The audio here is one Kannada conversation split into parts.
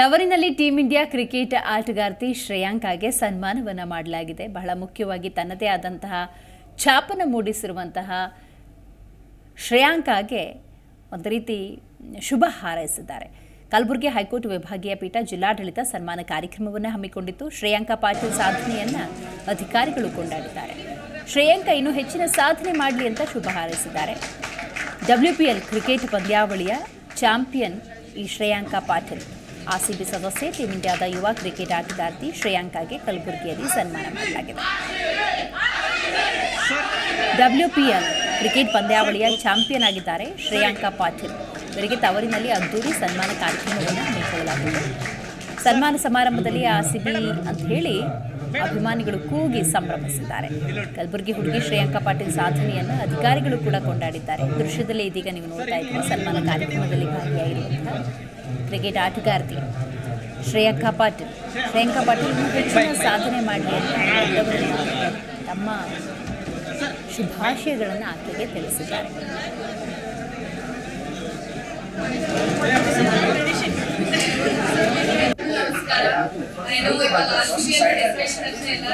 ತವರಿನಲ್ಲಿ ಟೀಂ ಇಂಡಿಯಾ ಕ್ರಿಕೆಟ್ ಆಟಗಾರ್ತಿ ಶ್ರೇಯಾಂಕಾಗೆ ಸನ್ಮಾನವನ್ನು ಮಾಡಲಾಗಿದೆ. ಬಹಳ ಮುಖ್ಯವಾಗಿ ತನ್ನದೇ ಆದಂತಹ ಛಾಪನ ಮೂಡಿಸಿರುವಂತಹ ಶ್ರೇಯಾಂಕಾಗೆ ಒಂದು ರೀತಿ ಶುಭ ಹಾರೈಸಿದ್ದಾರೆ. ಕಲಬುರಗಿ ಹೈಕೋರ್ಟ್ ವಿಭಾಗೀಯ ಪೀಠ ಜಿಲ್ಲಾಡಳಿತ ಸನ್ಮಾನ ಕಾರ್ಯಕ್ರಮವನ್ನು ಹಮ್ಮಿಕೊಂಡಿತ್ತು. ಶ್ರೇಯಾಂಕಾ ಪಾಟೀಲ್ ಸಾಧನೆಯನ್ನು ಅಧಿಕಾರಿಗಳು ಕೊಂಡಾಡಿದ್ದಾರೆ. ಶ್ರೇಯಾಂಕಾ ಇನ್ನೂ ಹೆಚ್ಚಿನ ಸಾಧನೆ ಮಾಡಲಿ ಅಂತ ಶುಭ ಹಾರೈಸಿದ್ದಾರೆ. ಡಬ್ಲ್ಯೂಪಿಎಲ್ ಕ್ರಿಕೆಟ್ ಪಂದ್ಯಾವಳಿಯ ಚಾಂಪಿಯನ್ ಈ ಶ್ರೇಯಾಂಕ ಪಾಟೀಲ್. ಆರ್ಸಿಬಿ ಸದಸ್ಯೆ ಟೀಂ ಇಂಡಿಯಾದ ಯುವ ಕ್ರಿಕೆಟ್ ಆಟಗಾರ್ತಿ ಶ್ರೇಯಾಂಕಾಗೆ ಕಲಬುರಗಿಯಲ್ಲಿ ಸನ್ಮಾನ ಮಾಡಲಾಗಿದೆ. ಡಬ್ಲ್ಯೂಪಿಎಲ್ ಕ್ರಿಕೆಟ್ ಪಂದ್ಯಾವಳಿಯ ಚಾಂಪಿಯನ್ ಆಗಿದ್ದಾರೆ ಶ್ರೇಯಾಂಕಾ ಪಾಟೀಲ್. ಇವರಿಗೆ ತವರಿನಲ್ಲಿ ಅದ್ದೂರಿ ಸನ್ಮಾನ ಕಾರ್ಯಕ್ರಮವನ್ನು ಹಮ್ಮಿಕೊಳ್ಳಲಾಗಿದೆ. ಸನ್ಮಾನ ಸಮಾರಂಭದಲ್ಲಿ ಆ ಸಿಬಿ ಅಂತ ಹೇಳಿ ಅಭಿಮಾನಿಗಳು ಕೂಗಿ ಸಂಭ್ರಮಿಸಿದ್ದಾರೆ. ಕಲಬುರಗಿ ಹುಡುಗಿ ಶ್ರೇಯಾಂಕಾ ಪಾಟೀಲ್ ಸಾಧನೆಯನ್ನು ಅಧಿಕಾರಿಗಳು ಕೂಡ ಕೊಂಡಾಡಿದ್ದಾರೆ. ದೃಶ್ಯದಲ್ಲಿ ಇದೀಗ ನೀವು ನೋಡ್ತಾ ಇದ್ದೀರಿ, ಸನ್ಮಾನ ಕಾರ್ಯಕ್ರಮದಲ್ಲಿ ಭಾಗಿಯಾಗಿರುವಂತಹ ಕ್ರಿಕೆಟ್ ಆಟಗಾರ್ತಿ ಶ್ರೇಯಾಂಕ ಪಾಟೀಲ್. ಶ್ರೇಯಾಂಕ ಪಾಟೀಲ್ ಹೆಚ್ಚಿನ ಸಾಧನೆ ಮಾಡಿ ತಮ್ಮ ಶುಭಾಶಯಗಳನ್ನು ಆಕೆಗೆ ತಿಳಿಸಿದ್ದಾರೆ. ನಮಸ್ಕಾರ. ನಾನು ಇವಾಗ ಖುಷಿಯಲ್ಲಿ ಡೆಸ್ಟಿನೇಷನ್ ಎಲ್ಲ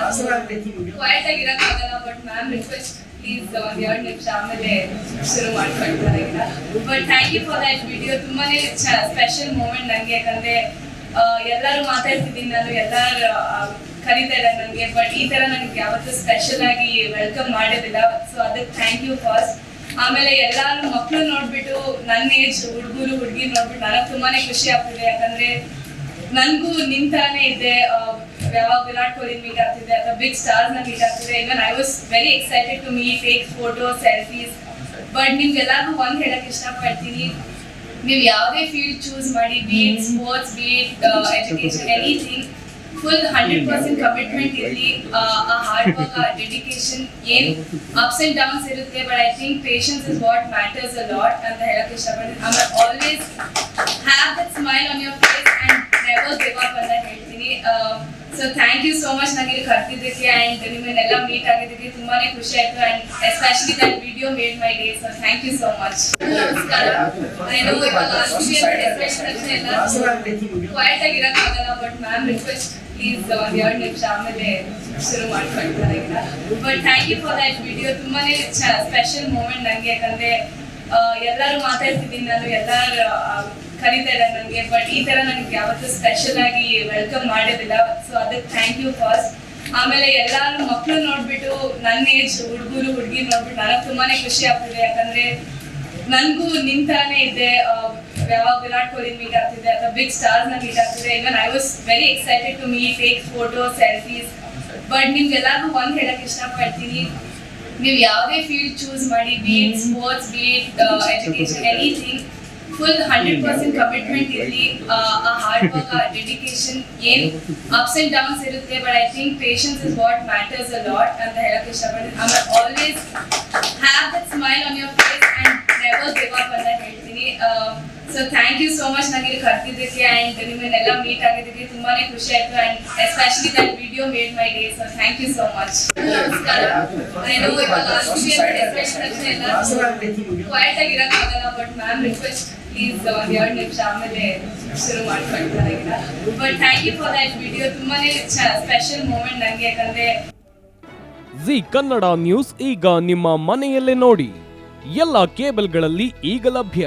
ಕ್ವೈಟ್ ಆಗಿರಕ್ಕಾಗಲ್ಲ ಬಟ್ ಮ್ಯಾಮ್ ರಿಕ್ವೆಸ್ಟ್ ಪ್ಲೀಸ್ ಒಂದ್ ಎರಡು ನಿಮಿಷ ಆಮೇಲೆ ಶುರು ಮಾಡ್ಕೊಳ್ತಾರೆ but thank you for that video ತುಂಬಾನೇ ಸ್ಪೆಷಲ್ ಮೂಮೆಂಟ್ ನಂಗೆ, ಯಾಕಂದ್ರೆ ಎಲ್ಲರೂ ಮಾತಾಡ್ತಿದ್ದೀನಿ ನಾನು, ಎಲ್ಲರೂ ಕರೀತಾ ಇಲ್ಲ ನನಗೆ ಬಟ್ ಈ ತರ ನನಗೆ ಯಾವತ್ತೂ ಸ್ಪೆಷಲ್ ಆಗಿ ವೆಲ್ಕಮ್ ಮಾಡಿದಿಲ್ಲ ಸೊ ಅದಕ್ಕೆ ಥ್ಯಾಂಕ್ ಯು ಫಸ್ಟ್ ಆಮೇಲೆ ಎಲ್ಲಾರು ಮಕ್ಕಳು ನೋಡ್ಬಿಟ್ಟು ನನ್ನ ಏಜ್ ಹುಡುಗರು ಹುಡುಗಿ ನೋಡ್ಬಿಟ್ಟು, ನನಗೆ ತುಂಬಾನೇ ಖುಷಿ ಆಗ್ತಿದೆ. ಯಾಕಂದ್ರೆ ನನ್ಗೂ ನಿಂತಾನೇ ತರಾನೇ ಇದೆ ಯಾವಾಗ ವಿರಾಟ್ ಕೊಹ್ಲಿ ಮೀಟ್ ಆಗ್ತಿದೆ ಅಥವಾ ಬಿಗ್ ಸ್ಟಾರ್ಸ್ನ ಮೀಟ್ ಆಗ್ತಿದೆ even I was very excited to meet take photo selfies but ನಿಮ್ಗೆಲ್ಲರಿಗೂ ಒಂದ್ ಹೇಳಕ್ ಇಷ್ಟಪಡ್ತೀನಿ ನೀವು ಯಾವುದೇ ಫೀಲ್ಡ್ ಚೂಸ್ ಮಾಡಿ be it sports be it education anything full hundred percent commitment ಇರಲಿ. ಆ ಹಾರ್ಡ್ ವರ್ಕ್ ಆ ಡೆಡಿಕೇಶನ್ ಏನ್ ಅಪ್ಸ್ ಅಂಡ್ ಡೌನ್ಸ್ ಇರುತ್ತೆ but I think patience is what matters a lot ಅಂತ ಹೇಳಕ್ ಇಷ್ಟಪಡ್ತೀನಿ. ಆಮೇಲೆ always have that smile on your face and never give up ಅಂತ ಹೇಳ್ತೀನಿ. So thank you so much ನನಗೆ ಕರ್ತಿದ್ದಕ್ಕೆ ಆ್ಯಂಡ್ ನಿಮ್ಮನ್ನೆಲ್ಲ ಮೀಟ್ ಆಗಿದ್ದಕ್ಕೆ ತುಂಬಾನೇ ಖುಷಿ ಆಯ್ತು and especially that video made my day so thank you so much ನಮಸ್ಕಾರ. ನಾನು ಕ್ವೈಟ್ ಆಗಿರಕ್ಕಾಗಲ್ಲ ಬಟ್ ಮ್ಯಾಮ್ ರಿಕ್ವೆಸ್ಟ್ ಪ್ಲೀಸ್ ಒಂದು ಎರಡು ನಿಮಿಷ ಆಮೇಲೆ ಶುರು ಮಾಡ್ಕೊಳ್ತಾರೆ but thank you for that video ತುಂಬಾನೇ ಸ್ಪೆಷಲ್ ಮೂಮೆಂಟ್ ನನಗೆ ಯಾಕಂದ್ರೆ ಎಲ್ಲರೂ ಮಾತಾಡ್ತಿದ್ದೀನಿ ನಾನು ಎಲ್ಲರೂ ಕರೀತಾ ಇದ್ದಾರೆ ನನಗೆ ಬಟ್ ಈ ತರ ನನಗೆ ಯಾವತ್ತೂ ಸ್ಪೆಷಲ್ ಆಗಿ ವೆಲ್ಕಮ್ ಮಾಡಿದಿಲ್ಲ ಸೊ ಅದಕ್ಕೆ ಥ್ಯಾಂಕ್ ಯು ಫಸ್ಟ್ ಆಮೇಲೆ ಎಲ್ಲಾರು ಮಕ್ಕಳು ನೋಡ್ಬಿಟ್ಟು ನನ್ನ ಏಜ್ ಹುಡುಗರು ಹುಡುಗಿ ನೋಡ್ಬಿಟ್ಟು ನನಗೆ ತುಂಬಾನೇ ಖುಷಿ ಆಗ್ತಿದೆ. ಯಾಕಂದ್ರೆ ನನಗೂ ನಿಂತಾನೆ ಇದೆ. ಯಾವಾಗ ವಿರಾಟ್ ಕೊಹ್ಲಿ ಮೀಟ್ ಆಗ್ತಿದೆ ಅಥವಾ ಬಿಗ್ ಸ್ಟಾರ್ಸ್ನ ಮೀಟ್ ಆಗ್ತಿದೆ. Even I was very excited to meet take photo selfies but ನಿಮ್ಗೆಲ್ಲರಿಗೂ ಒಂದ್ ಹೇಳಕ್ ಇಷ್ಟಪಡ್ತೀನಿ. ನೀವು ಯಾವುದೇ ಫೀಲ್ಡ್ ಚೂಸ್ ಮಾಡಿ be it sports be it education anything full hundred percent commitment ಇರಲಿ ಆ ಹಾರ್ಡ್ ವರ್ಕ್ ಆ ಡೆಡಿಕೇಶನ್ ಏನ್ ಅಪ್ಸ್ ಅಂಡ್ ಡೌನ್ಸ್ ಇರುತ್ತೆ but I think patience is what matters a lot ಅಂತ ಹೇಳಕ್ ಇಷ್ಟಪಡ್ತೀನಿ ಆಮೇಲೆ always have that smile on your face and never give up ಅಂತ ಹೇಳ್ತೀನಿ so thank you so much ನನಗೆ ಕರ್ತಿದ್ದಕ್ಕೆ ಆ್ಯಂಡ್ ನಿಮ್ಮನ್ನೆಲ್ಲ ಮೀಟ್ ಆಗಿದ್ದಕ್ಕೆ ತುಂಬಾನೇ ಖುಷಿ ಆಯಿತು and especially that video made my day so thank you so much ನಮಸ್ಕಾರ. ಆಗಿರಕ್ಕಾಗಲ್ಲ ಬಟ್ ಮ್ಯಾಮ್ ರಿಕ್ವೆಸ್ಟ್ ಪ್ಲೀಸ್ ಒಂದು ಎರಡು ನಿಮಿಷ ಆಮೇಲೆ ಶುರು ಮಾಡ್ಕೊಳ್ತಾರೆ but thank you for that video ತುಂಬಾನೇ ಸ್ಪೆಷಲ್ ಮೂಮೆಂಟ್ ನನಗೆ ಯಾಕಂದ್ರೆ ಜಿ ಕನ್ನಡ ನ್ಯೂಸ್ ಈಗ ನಿಮ್ಮ ಮನೆಯಲ್ಲೇ ನೋಡಿ. ಎಲ್ಲ ಕೇಬಲ್ಗಳಲ್ಲಿ ಈಗ ಲಭ್ಯ.